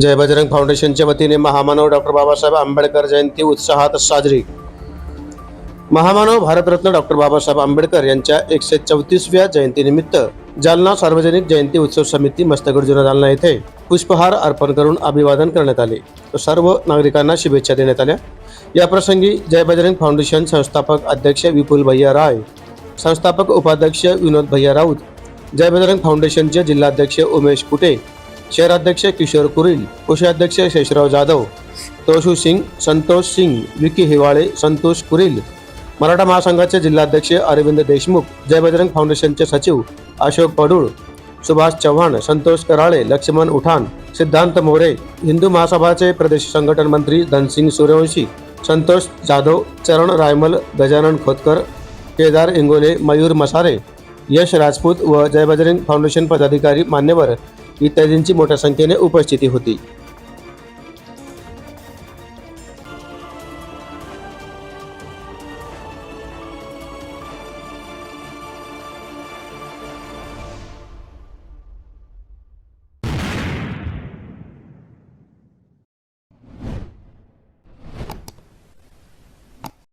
जय बजरंग फाउंडेशनच्या वतीने महामानव डॉक्टर बाबासाहेब आंबेडकर जयंती उत्साहात साजरी. महामानव भारतरत्न डॉक्टर बाबासाहेब आंबेडकर यांच्या एकशे चौतीसव्या जयंतीनिमित्त जालना सार्वजनिक जयंती उत्सव समिती मस्तगड जुना जालना येथे पुष्पहार अर्पण करून अभिवादन करण्यात आले. तर सर्व नागरिकांना शुभेच्छा देण्यात आल्या. या प्रसंगी जय बजरंग फाउंडेशन संस्थापक अध्यक्ष विपुल भैया राय संस्थापक उपाध्यक्ष विनोद भैया राऊत जय बजरंग फाउंडेशनचे जिल्हाध्यक्ष उमेश कुटे शहराध्यक्ष किशोर कुरील कोषाध्यक्ष शेषराव जाधव तोशू सिंग संतोष सिंग विकी हिवाळे संतोष कुरील मराठा महासंघाचे जिल्हाध्यक्ष अरविंद देशमुख जय बजरंग फाउंडेशनचे सचिव अशोक पडूळ सुभाष चव्हाण संतोष कराळे लक्ष्मण उठान सिद्धांत मोरे हिंदू महासभाचे प्रदेश संघटन मंत्री धनसिंग सूर्यवंशी संतोष जाधव चरण रायमल गजानन खोतकर केदार इंगोले मयूर मसारे यश राजपूत व जय बजरंग फाउंडेशन पदाधिकारी मान्यवर इत्यादींची मोठ्या संख्येने उपस्थिती होती.